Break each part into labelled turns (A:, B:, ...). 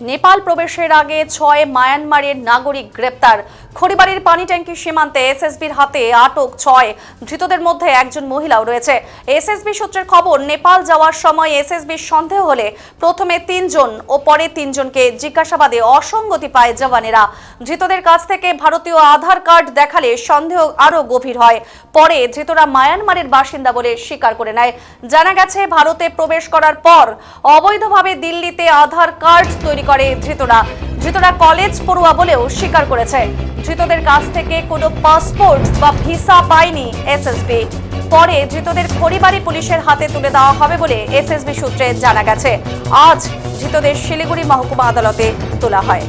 A: নেপাল প্রবেশের আগে ছয় মায়ানমারের নাগরিক গ্রেপ্তার। খড়িবাড়ির পানি ট্যাঙ্কি সীমান্তে এসএসবির হাতে আটক ছয়। ধৃতদের মধ্যে একজন মহিলাও রয়েছে। এসএসবি সূত্রের খবর, নেপাল যাওয়ার সময় এসএসবির সন্দেহ হলে প্রথমে তিনজন ও পরে তিনজনকে জিজ্ঞাসাবাদে অসঙ্গতি পায় জওয়ানেরা। ধৃতদের কাছ থেকে ভারতীয় আধার কার্ড দেখালে সন্দেহ আরও গভীর হয়। পরে ধৃতরা মায়ানমারের বাসিন্দা বলে স্বীকার করে নেয়। জানা গেছে, ভারতে প্রবেশ করার পর অবৈধভাবে দিল্লিতে আধার কার্ড তৈরি করে ধৃতরা। ধৃতরা কলেজ পড়ুয়া বলেও স্বীকার করেছে। ধৃতদের কাছ থেকে কোনো পাসপোর্ট বা ভিসা পায়নি এসএসবি পরে ধৃতদের পরিবারই পুলিশের হাতে তুলে দেওয়া হবে বলে এসএসবি সূত্রে জানা গেছে। আজ ধৃতদের শিলিগুড়ি মহকুমা আদালতে তোলা হয়।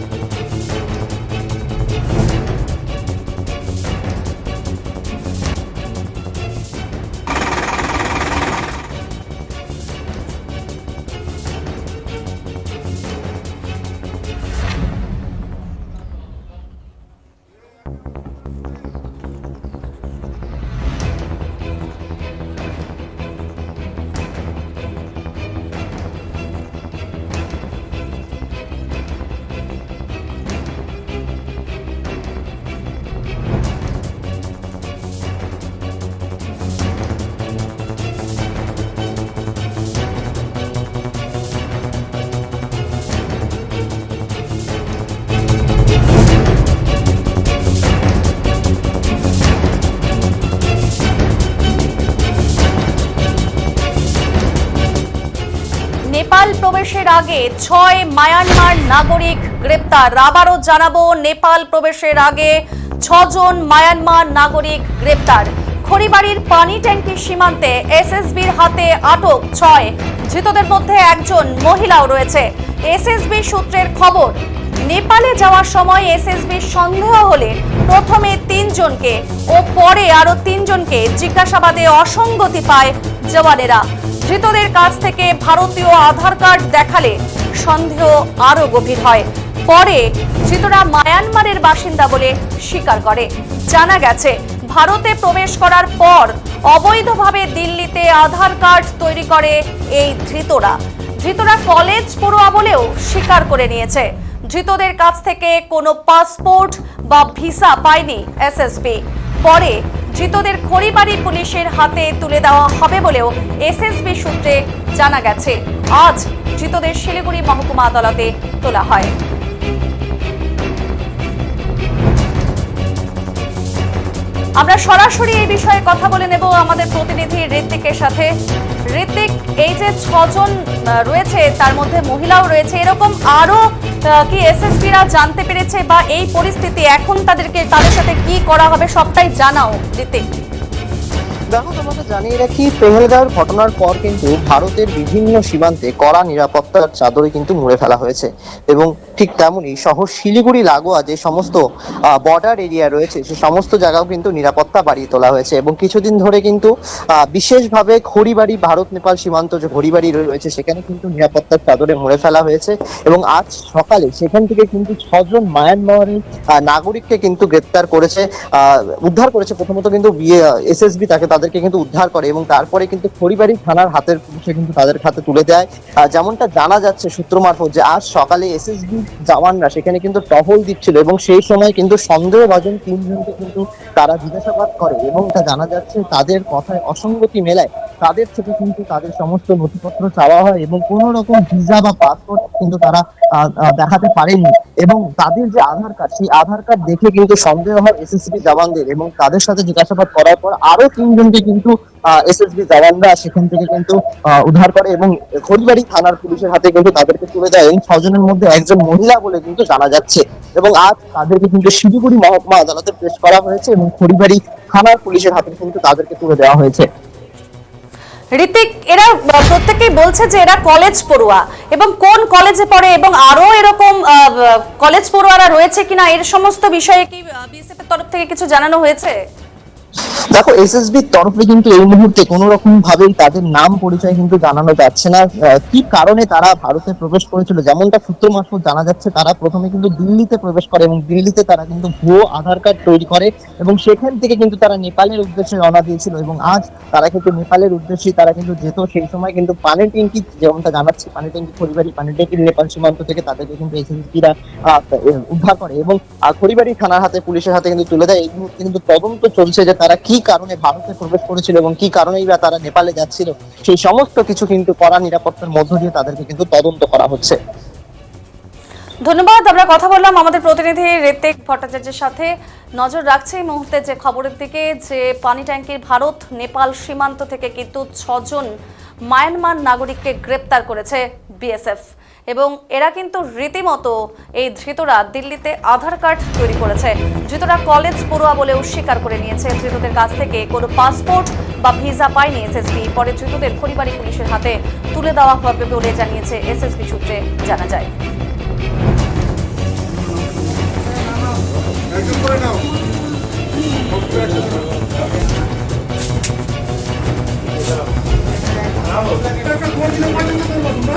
A: নেপাল প্রবেশের আগে ছয় মায়ানমার নাগরিক গ্রেপ্তার। আবারও জানাব, নেপাল প্রবেশের আগে ছজন মায়ানমার নাগরিক গ্রেপ্তার। খড়িবাড়ির পানি ট্যাঙ্কি সীমান্তে এসএসবির হাতে আটক ছয়। ধৃতদের মধ্যে একজন মহিলাও রয়েছে। এসএসবি সূত্রের খবর, নেপালে যাওয়ার সময় এসএসবির সন্দেহ হলে প্রথমে তিনজনকে ও পরে আরও তিনজনকে জিজ্ঞাসাবাদে অসঙ্গতি পায় জওয়ানেরা। ধৃতদের কাছ থেকে ভারতীয় আধার কার্ড দেখালে সন্দেহ আরও গভীর হয়। পরে ধৃতরা মায়ানমারের বাসিন্দা বলে স্বীকার করে। জানা গেছে, ভারতে প্রবেশ করার পর অবৈধভাবে দিল্লিতে আধার কার্ড তৈরি করে এই ধৃতরা। ধৃতরা কলেজ পড়ুয়া বলেও স্বীকার করে নিয়েছে। ধৃতদের কাছ থেকে কোনো পাসপোর্ট বা ভিসা পায়নি এসএসবি পরে ধৃতদের খড়িবাড়ি পুলিশের হাতে তুলে দেওয়া হবে বলেও এসএসবি সূত্রে জানা গেছে। আজ ধৃতদের শিলিগুড়ি মহকুমা আদালতে তোলা হয়। আমরা সরাসরি এই বিষয়ে কথা বলে নেব আমাদের প্রতিনিধি ঋত্বিকের সাথে। ঋত্বিক এই যে ছজন রয়েছে, তার মধ্যে মহিলাও রয়েছে। এরকম আরও কি এসএসপিরা জানতে পেরেছে বা এই পরিস্থিতি, এখন তাদেরকে, তাদের সাথে কি করা হবে, সবটাই জানাও ঋত্বিক
B: দেখো, তোমাকে জানিয়ে রাখি পেহেলগাঁওয়ের ঘটনার পর কিন্তু ভারতের বিভিন্ন সীমান্তে কড়া নিরাপত্তার চাদরে কিন্তু মুড়ে ফেলা হয়েছে। এবং ঠিক তেমনই শহর শিলিগুড়ি, লাগোয়া যে সমস্ত বর্ডার এরিয়া রয়েছে, সে সমস্ত জায়গাও কিন্তু নিরাপত্তা বাড়িয়ে তোলা হয়েছে। এবং কিছুদিন ধরে কিন্তু বিশেষভাবে খড়িবাড়ি ভারত, নেপাল সীমান্ত যে খড়িবাড়ি রয়েছে, সেখানে কিন্তু নিরাপত্তার চাদরে মুড়ে ফেলা হয়েছে। এবং আজ সকালে সেখান থেকে কিন্তু ছজন মায়ানমারের নাগরিককে কিন্তু গ্রেপ্তার করেছে উদ্ধার করেছে। প্রথমত কিন্তু এসএসবি তাকে তাদেরকে কিন্তু উদ্ধার করে এবং তারপরে কিন্তু খড়িবাড়ি থানার হাতের পুলিশে কিন্তু তাদের হাতে তুলে দেয়। যেমনটা জানা যাচ্ছে সূত্র মারফত যে আজ সকালে এসএসবি জওয়ানরা সেখানে কিন্তু টহল দিচ্ছিল এবং সেই সময় কিন্তু সন্দেহভাজন তিনজনকে কিন্তু তারা জিজ্ঞাসাবাদ করে এবং তা জানা যাচ্ছে তাদের কথায় অসঙ্গতি মেলায় তাদের থেকে কিন্তু তাদের সমস্ত নথিপত্র চাওয়া হয় এবং কোন রকম ভিসা বা পাসপোর্ট কিন্তু তারা দেখাতে পারেননি এবং তাদের যে আধার কার্ড, সেই আধার কার্ড দেখে কিন্তু সন্দেহ হয় এসএসবি জওয়ানদের এবং তাদের সাথে জিজ্ঞাসাবাদ করার পর আরও তিনজনকে কিন্তু এসএসবি জওয়ানরা সেখান থেকে কিন্তু উদ্ধার করে এবং খড়িবাড়ি থানার পুলিশের হাতে কিন্তু তাদেরকে তুলে দেয়। ছজনের মধ্যে একজন মহিলা বলে কিন্তু জানা যাচ্ছে। এবং আজ তাদেরকে কিন্তু শিলিগুড়ি মহকুমা আদালতে পেশ করা হয়েছে এবং খড়িবাড়ি থানার পুলিশের হাতে কিন্তু তাদেরকে তুলে দেওয়া হয়েছে।
A: ঋতিক, এরা প্রত্যেকেই বলছে যে এরা কলেজ পড়ুয়া এবং কোন কলেজে পড়ে এবং আরও এরকম কলেজ পড়ুয়ারা রয়েছে কিনা, এর সমস্ত বিষয়ে কি বিএসএফ এর তরফ থেকে কিছু জানানো হয়েছে?
B: দেখো এসএসবির তরফে কিন্তু এই মুহূর্তে কোনো রকম ভাবেই তাদের নাম পরিচয় কিন্তু জানানো যাচ্ছে না। কি কারণে তারা ভারতে প্রবেশ করেছিল? যেমনটা সূত্র মারফত জানা যাচ্ছে, তারা প্রথমে কিন্তু দিল্লিতে প্রবেশ করে এবং দিল্লিতে তারা কিন্তু ভুয়ো আধার কার্ড তৈরি করে এবং সেখান থেকে কিন্তু তারা নেপালের উদ্দেশ্যে রওনা দিয়েছিল এবং আজ তারা কিন্তু নেপালের উদ্দেশ্যে তারা কিন্তু যেত। সেই সময় কিন্তু পানি ট্যাঙ্কি, যেমনটা জানাচ্ছে, পানি ট্যাঙ্কি পরিবারই পানি ট্যাঙ্কি নেপাল সীমান্ত থেকে তাদেরকে কিন্তু এসএসবিরা উদ্ধার করে এবং খড়িবাড়ি থানার হাতে, পুলিশের হাতে কিন্তু তুলে দেয়। এই মুহূর্তে কিন্তু তদন্ত চলছে যে তারা কি কারণে ভারতে প্রবেশ করেছিল এবং কি কারণেই বা তারা নেপালে যাচ্ছিল, সেই সমস্ত কিছু কিন্তু কড়া নিরাপত্তার মধ্য দিয়ে তাদেরকে কিন্তু তদন্ত করা হচ্ছে।
A: ধন্যবাদ, আমরা কথা বললাম আমাদের প্রতিনিধি রেতেক ভট্টাচার্যের সাথে। নজর রাখছে এই মুহূর্তে যে খবরের দিকে যে পানি ট্যাঙ্কির ভারত নেপাল সীমান্ত থেকে কিন্তু ছজন মায়ানমার নাগরিককে গ্রেপ্তার করেছে বিএসএফ। এবং এরা কিন্তু রীতিমতো এই ধৃতরা দিল্লিতে আধার কার্ড তৈরি করেছে। ধৃতরা কলেজ পড়ুয়া বলেও স্বীকার করে নিয়েছে। ধৃতদের কাছ থেকে কোনো পাসপোর্ট বা ভিসা পায়নি এসএসবি। পরে ধৃতদের পরিবারী পুলিশের হাতে তুলে দেওয়া হবে বলে জানিয়েছে এসএসবি সূত্রে জানা যায়।
C: করে নাও। একটা কোন দিনে পাঠানো তোমরা